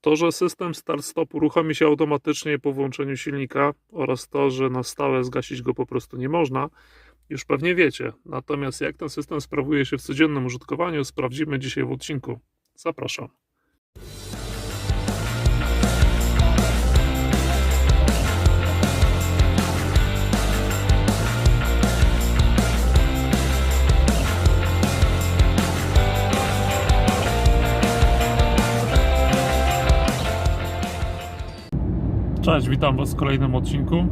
To, że system start-stop uruchomi się automatycznie po włączeniu silnika oraz to, że na stałe zgasić go po prostu nie można, już pewnie wiecie. Natomiast jak ten system sprawuje się w codziennym użytkowaniu, sprawdzimy dzisiaj w odcinku. Zapraszam. Cześć, witam Was w kolejnym odcinku.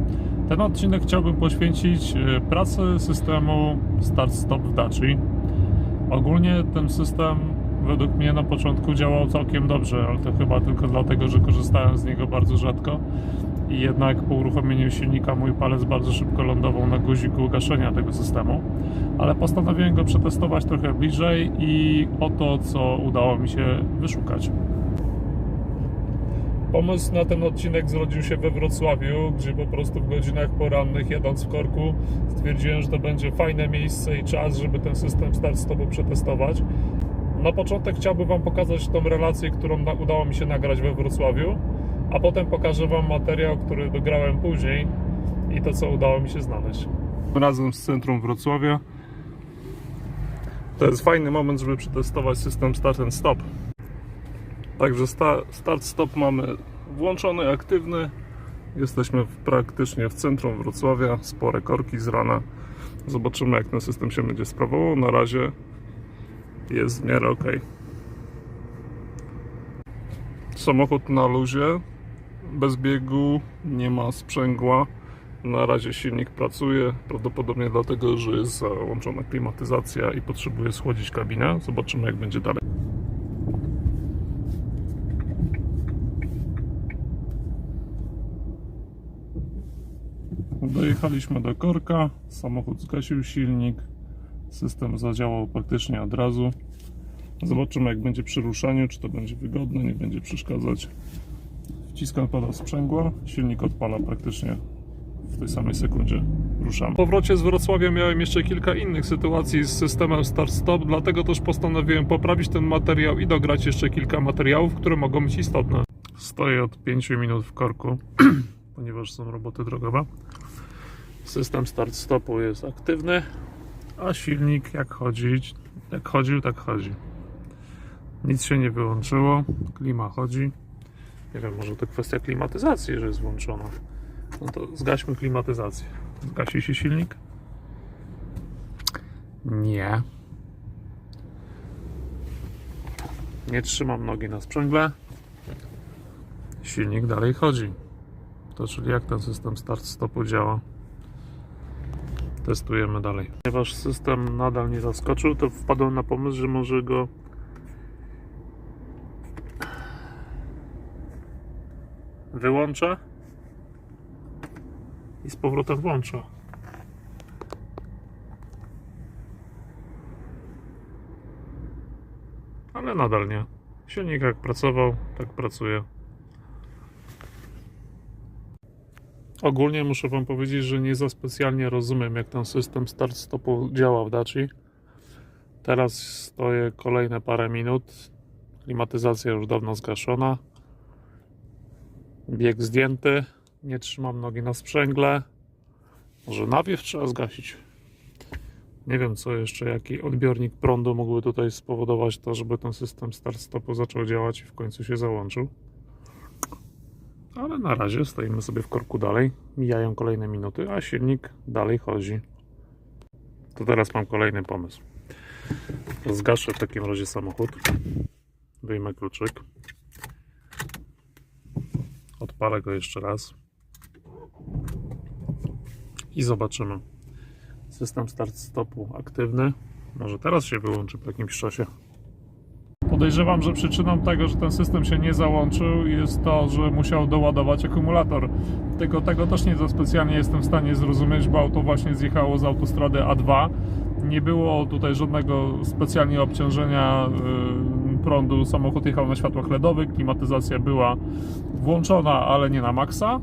Ten odcinek chciałbym poświęcić e, pracy systemu Start-Stop w Daci. Ogólnie ten system według mnie na początku działał całkiem dobrze, ale to chyba tylko dlatego, że korzystałem z niego bardzo rzadko i jednak po uruchomieniu silnika mój palec bardzo szybko lądował na guziku gaszenia tego systemu. Ale postanowiłem go przetestować trochę bliżej i oto co udało mi się wyszukać. Pomysł na ten odcinek zrodził się we Wrocławiu, gdzie po prostu w godzinach porannych, jadąc w korku, stwierdziłem, że to będzie fajne miejsce i czas, żeby ten system start-stopu przetestować. Na początek chciałbym Wam pokazać tą relację, którą udało mi się nagrać we Wrocławiu, a potem pokażę Wam materiał, który dograłem później i to, co udało mi się znaleźć. Razem z centrum Wrocławia. To jest fajny moment, żeby przetestować system start and stop. Także sta- start-stop mamy włączony, aktywny. Jesteśmy praktycznie w centrum Wrocławia. Spore korki z rana. Zobaczymy, jak ten system się będzie sprawował. Na razie jest w miarę ok. Samochód na luzie, bez biegu, nie ma sprzęgła. Na razie silnik pracuje, prawdopodobnie dlatego, że jest załączona klimatyzacja i potrzebuje schłodzić kabinę. Zobaczymy, jak będzie dalej. Dojechaliśmy do korka, samochód zgasił silnik, system zadziałał praktycznie od razu. Zobaczymy jak będzie przy ruszaniu, czy to będzie wygodne, nie będzie przeszkadzać. Wciskam pada sprzęgła, silnik odpala praktycznie w tej samej sekundzie ruszamy. Po powrocie z Wrocławia miałem jeszcze kilka innych sytuacji z systemem start-stop, dlatego też postanowiłem poprawić ten materiał i dograć jeszcze kilka materiałów, które mogą być istotne. Stoję od 5 minut w korku, ponieważ są roboty drogowe. System start-stopu jest aktywny, a silnik jak chodzić, jak chodził, tak chodzi. Nic się nie wyłączyło, klima chodzi. Nie wiem, może to kwestia klimatyzacji, że jest włączona. No to zgaśmy klimatyzację. Zgasi się silnik? Nie. Nie trzymam nogi na sprzęgle. Silnik dalej chodzi. To czyli jak ten system start-stopu działa? Testujemy dalej. Ponieważ system nadal nie zaskoczył, to wpadłem na pomysł, że może go wyłączę i z powrotem włączę. Ale nadal nie. Silnik jak pracował, tak pracuje. Ogólnie muszę Wam powiedzieć, że nie za specjalnie rozumiem, jak ten system start-stopu działa w Daci. Teraz stoję kolejne parę minut. Klimatyzacja już dawno zgaszona. Bieg zdjęty. Nie trzymam nogi na sprzęgle. Może nawiew trzeba zgasić. Nie wiem, co jeszcze, jaki odbiornik prądu mógłby tutaj spowodować to, żeby ten system start-stopu zaczął działać i w końcu się załączył. Ale na razie stoimy sobie w korku dalej. Mijają kolejne minuty, a silnik dalej chodzi. To teraz mam kolejny pomysł. Zgaszę w takim razie samochód. Wyjmę kluczyk. Odpalę go jeszcze raz. I zobaczymy. System start-stopu aktywny. Może teraz się wyłączy po jakimś czasie. Podejrzewam, że przyczyną tego, że ten system się nie załączył, jest to, że musiał doładować akumulator. Tylko tego też nie za specjalnie jestem w stanie zrozumieć, bo auto właśnie zjechało z autostrady A2. Nie było tutaj żadnego specjalnie obciążenia yy, prądu. Samochód jechał na światłach LEDowych, klimatyzacja była włączona, ale nie na maksa.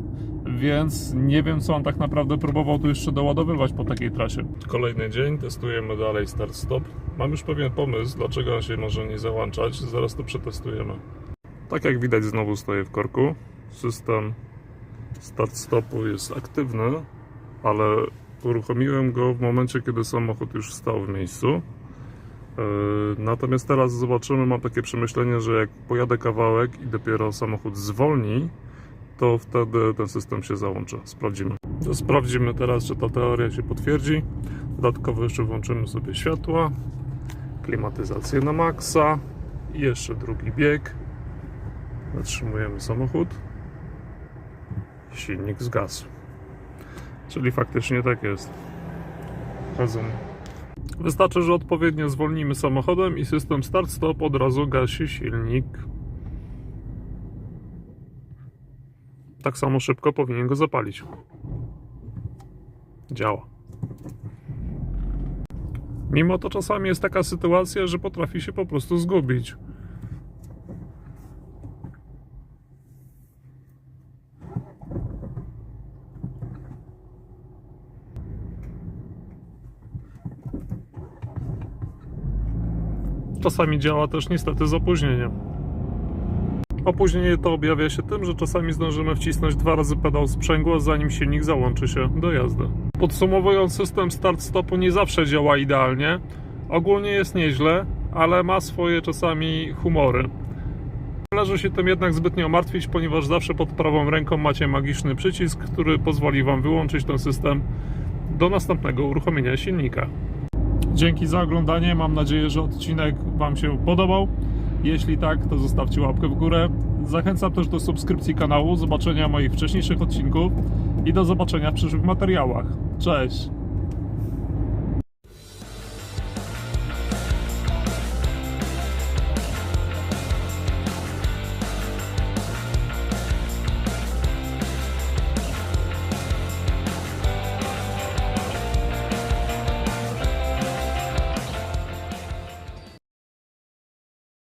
Więc nie wiem, co on tak naprawdę próbował tu jeszcze doładowywać po takiej trasie. Kolejny dzień, testujemy dalej start-stop. Mam już pewien pomysł, dlaczego on się może nie załączać. Zaraz to przetestujemy. Tak jak widać, znowu stoję w korku. System start-stopu jest aktywny, ale uruchomiłem go w momencie, kiedy samochód już stał w miejscu. Yy, Natomiast teraz zobaczymy, mam takie przemyślenie, że jak pojadę kawałek i dopiero samochód zwolni, to wtedy ten system się załączy. Sprawdzimy. Sprawdzimy teraz, czy ta teoria się potwierdzi. Dodatkowo jeszcze włączymy sobie światła, klimatyzację na maksa i jeszcze drugi bieg. Zatrzymujemy samochód. Silnik zgasł. Czyli faktycznie tak jest. Rozumiem. Wystarczy, że odpowiednio zwolnimy samochodem i system start-stop od razu gasi silnik. Tak samo szybko powinien go zapalić. Działa. Mimo to czasami jest taka sytuacja, że potrafi się po prostu zgubić. Czasami działa też niestety z opóźnieniem. Opóźnienie to objawia się tym, że czasami zdążymy wcisnąć dwa razy pedał sprzęgła, zanim silnik załączy się do jazdy. Podsumowując, system start-stopu nie zawsze działa idealnie. Ogólnie jest nieźle, ale ma swoje czasami humory. Należy się tym jednak zbytnio martwić, ponieważ zawsze pod prawą ręką macie magiczny przycisk, który pozwoli Wam wyłączyć ten system do następnego uruchomienia silnika. Dzięki za oglądanie. Mam nadzieję, że odcinek Wam się podobał. Jeśli tak, to zostawcie łapkę w górę. Zachęcam też do subskrypcji kanału, zobaczenia moich wcześniejszych odcinków i do zobaczenia w przyszłych materiałach. Cześć!